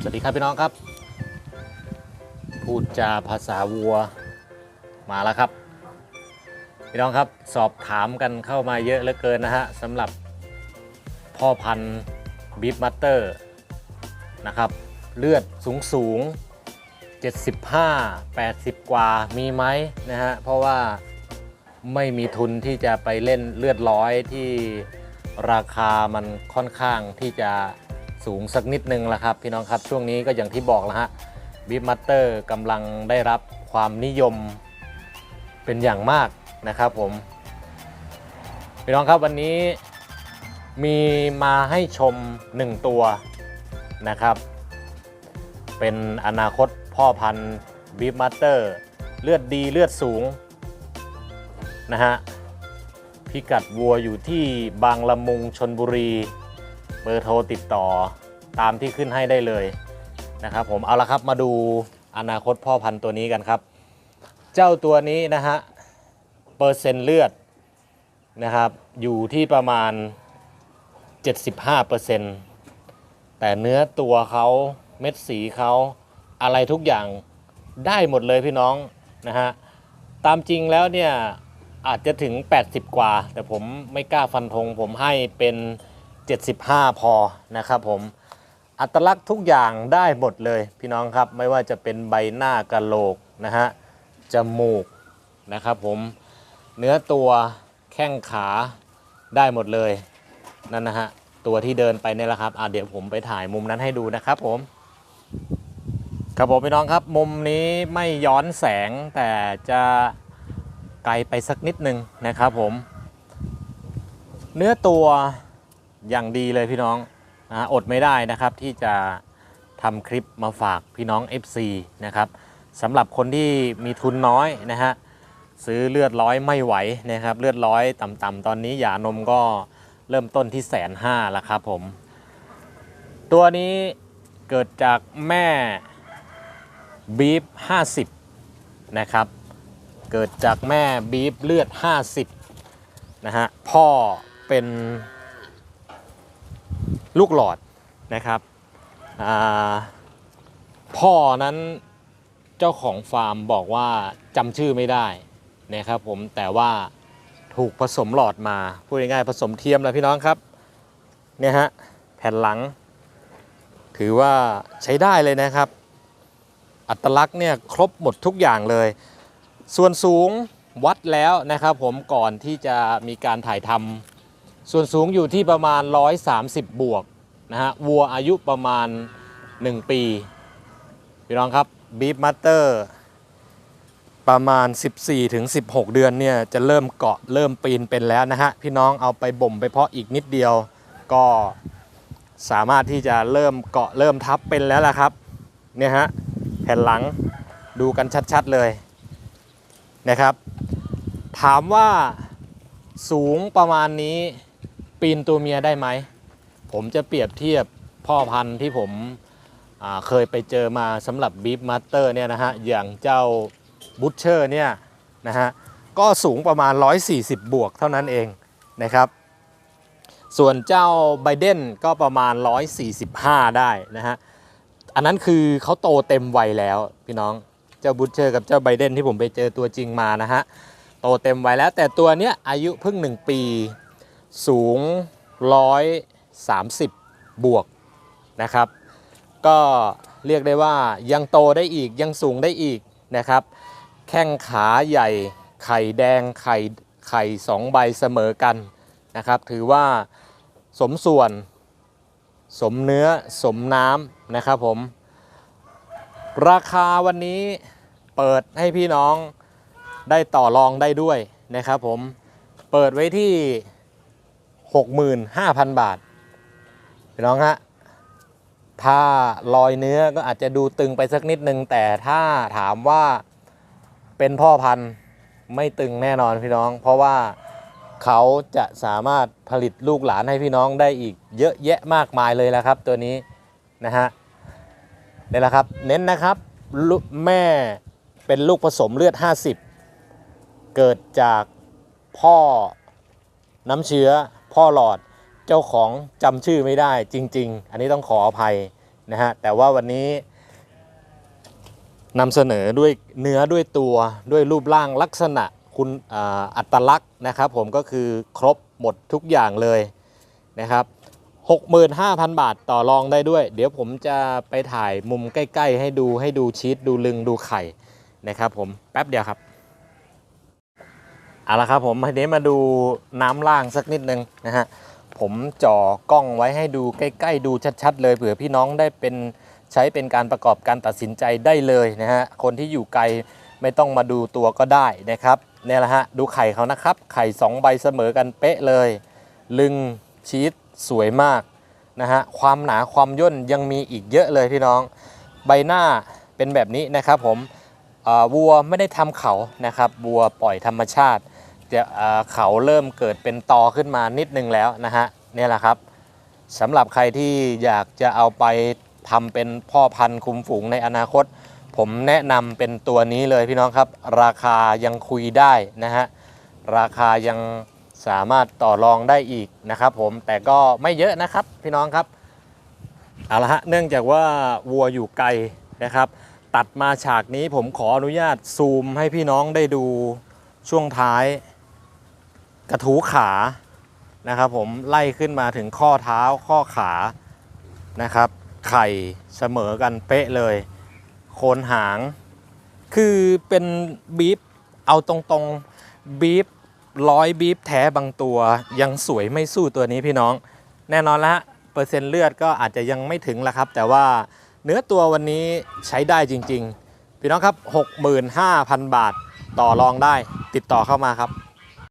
สวัสดีครับพี่น้องครับ พูดจาภาษาวัวมาแล้วครับ พี่น้องครับสอบถามกันเข้ามาเยอะเหลือเกินนะฮะสำหรับพ่อพันธุ์บีฟมัตเตอร์นะครับเลือดสูงสูง75 80 กว่ามีไหมนะฮะเพราะว่าไม่มีทุนที่จะไปเล่นเลือดร้อยที่ราคามันค่อนข้างที่จะ สูงสักนิดนึงละครับ พี่น้องครับช่วงนี้ก็อย่างที่บอกแล้วฮะบีฟมัตเตอร์กำลังได้รับความนิยมเป็นอย่างมากนะครับผม พี่น้องครับวันนี้มีมาให้ชม 1 ตัวนะครับ เป็นอนาคตพ่อพันธุ์บีฟมัตเตอร์เลือดดีเลือดสูงนะฮะพิกัดวัวอยู่ที่บางละมุงชนบุรี เบอร์โทรติดต่อตามที่ขึ้นให้ได้เลยนะครับผมเอาละครับมาดูอนาคตพ่อพันธุ์ตัวนี้กันครับ เจ้าตัวนี้นะฮะเปอร์เซ็นต์เลือดนะครับอยู่ที่ประมาณ 75%แต่เนื้อตัวเขาเม็ดสีเขาอะไรทุกอย่างได้หมดเลยพี่น้องนะฮะตามจริงแล้วเนี่ยอาจจะถึง 80 กว่า แต่ผมไม่กล้าฟันธงผมให้เป็น 75 พอนะครับผมอัตลักษณ์ทุกอย่างได้หมดเลยพี่น้องครับไม่ว่าจะเป็นใบหน้ากะโหลกนะฮะจมูกนะครับผมเนื้อตัวแข้งขาได้หมดเลยนั่นนะฮะตัวที่เดินไปเนี่ยแหละครับอะเดี๋ยวผมไปถ่ายมุมนั้นให้ดูนะครับผมครับผมพี่น้องครับมุมนี้ไม่ย้อนแสงแต่จะไกลไปสักนิดนึงนะครับผม เนื้อตัว อย่างดีเลยพี่น้องนะอดไม่ได้นะครับที่จะทำคลิปมาฝากพี่น้อง FC นะครับสำหรับคนที่มีทุนน้อยนะฮะซื้อเลือดร้อยไม่ไหวนะครับ เลือดร้อยต่ำๆตอนนี้หย่านมก็เริ่มต้นที่แสนห้าล้วครับผม ตัวนี้เกิดจากแม่บีฟ50 นะครับ เกิดจากแม่บีฟเลือด 50 นะฮะ พ่อเป็น ลูกหลอดนะครับพ่อนั้นเจ้าของฟาร์มบอกว่าจำชื่อไม่ได้นะครับผมแต่ว่าถูกผสมหลอดมาพูดง่ายๆผสมเทียมแล้วพี่น้องครับเนี่ยฮะแผ่นหลัง ถือว่าใช้ได้เลยนะครับ อัตลักษณ์เนี่ยครบหมดทุกอย่างเลย ส่วนสูงวัดแล้วนะครับผมก่อนที่จะมีการถ่ายทำ ส่วนสูงอยู่ที่ประมาณ 130 บวกนะฮะวัวอายุประมาณ 1 ปีพี่น้องครับบีฟมัตเตอร์ประมาณ 14-16ถึงเดือนเนี่ยจะเริ่มเกาะเริ่มปีนเป็นแล้วนะฮะพี่น้องเอาไปบ่มไปเพาะอีกนิดเดียว ก็สามารถที่จะเริ่มเกาะเริ่มทับเป็นแล้วล่ะครับเนี่ยฮะแผ่นหลังดูกันชัดๆเลยนะครับ ถามว่าสูงประมาณนี้ ปีนตัวเมียได้ไหม ผมจะเปรียบเทียบพ่อพันธุ์ที่ผมเคยไปเจอมาสำหรับบีฟมาสเตอร์เนี่ยนะฮะอย่างเจ้าบูชเชอร์เนี่ยนะฮะก็สูงประมาณ 140 บวกเท่านั้นเองนะครับ ส่วนเจ้าไบเดนก็ประมาณ 145 ได้นะฮะอันนั้นคือเขาโตเต็มวัยแล้วพี่น้องเจ้าบูชเชอร์กับเจ้าไบเดนที่ผมไปเจอตัวจริงมานะฮะโตเต็มวัยแล้วแต่ตัวเนี้ยอายุเพิ่ง 1 ปี สูง 130 บวกนะครับ ก็เรียกได้ว่ายังโตได้อีกยังสูงได้อีกนะครับ แข้งขาใหญ่ไข่แดงไข่ไข่สองใบเสมอกันนะครับ ถือว่าสมส่วนสมเนื้อสมน้ำนะครับผม ราคาวันนี้เปิดให้พี่น้องได้ต่อรองได้ด้วยนะครับผม เปิดไว้ที่ 65,000 บาทพี่น้องฮะถ้ารอยเนื้อก็อาจจะดูตึงไปสักนิดนึง แต่ถ้าถามว่าเป็นพ่อพันธุ์ไม่ตึงแน่นอนพี่น้อง เพราะว่าเขาจะสามารถผลิตลูกหลานให้พี่น้องได้อีกเยอะแยะมากมายเลยและครับ ตัวนี้นะฮะนี่แหละครับเน้นนะครับลูกแม่เป็นลูกผสมเลือด 50 เกิดจากพ่อน้ำเชื้อ พ่อหลอดเจ้าของจำชื่อไม่ได้จริง ๆ อันนี้ต้องขออภัยนะฮะแต่ว่าวันนี้นำเสนอด้วยเนื้อด้วยตัวด้วยรูปร่างลักษณะคุณอ,อัตลักษณ์นะครับผมก็คือครบหมดทุกอย่างเลยนะครับ65,000 บาทต่อรองได้ด้วย เดี๋ยวผมจะไปถ่ายมุมใกล้ ๆ ให้ดูให้ดูชีสดูลึงดูไข่นะครับผมแป๊บเดียวครับ เอาละครับผมทีนี้มาดูน้ำล่างสักนิดนึงนะฮะผมจ่อกล้องไว้ให้ดูใกล้ ๆ ดูชัด ๆ เลยเผื่อพี่น้องได้เป็นใช้เป็นการประกอบการตัดสินใจได้เลยนะฮะคนที่อยู่ไกลไม่ต้องมาดูตัวก็ได้นะครับเนี่ยแหละฮะดูไข่เขานะครับ ไข่ 2 ใบเสมอกันเป๊ะเลย ลึงชีสสวยมากนะฮะความหนาความย่นยังมีอีกเยอะเลยพี่น้อง ใบหน้าเป็นแบบนี้นะครับผมวัวไม่ได้ทำเขานะครับวัวปล่อยธรรมชาติ จะเขาเริ่มเกิดเป็นตอขึ้นมานิดนึงแล้วนะฮะเนี่ยแหละครับสำหรับใครที่อยากจะเอาไปทำเป็นพ่อพันธุ์คุมฝูงในอนาคต ผมแนะนำเป็นตัวนี้เลยพี่น้องครับ ราคายังคุยได้นะฮะราคายังสามารถต่อรองได้อีกนะครับ ผมแต่ก็ไม่เยอะนะครับพี่น้องครับเอาละฮะเนื่องจากว่าวัวอยู่ไกลนะครับ ตัดมาฉากนี้ผมขออนุญาตซูมให้พี่น้องได้ดูช่วงท้าย กระถูขานะครับผมไล่ขึ้นมาถึงข้อเท้าข้อขานะครับ ไข่เสมอกันเป๊ะเลย โคนหาง คือเป็นบีฟเอาตรงๆบีฟร้อยบีฟแท้บางตัว ยังสวยไม่สู้ตัวนี้พี่น้อง แน่นอนละเปอร์เซ็นต์เลือดก็อาจจะยังไม่ถึงละครับ แต่ว่าเนื้อตัววันนี้ใช้ได้จริง ๆ พี่น้องครับ 65,000 บาทต่อรองได้ติดต่อเข้ามาครับ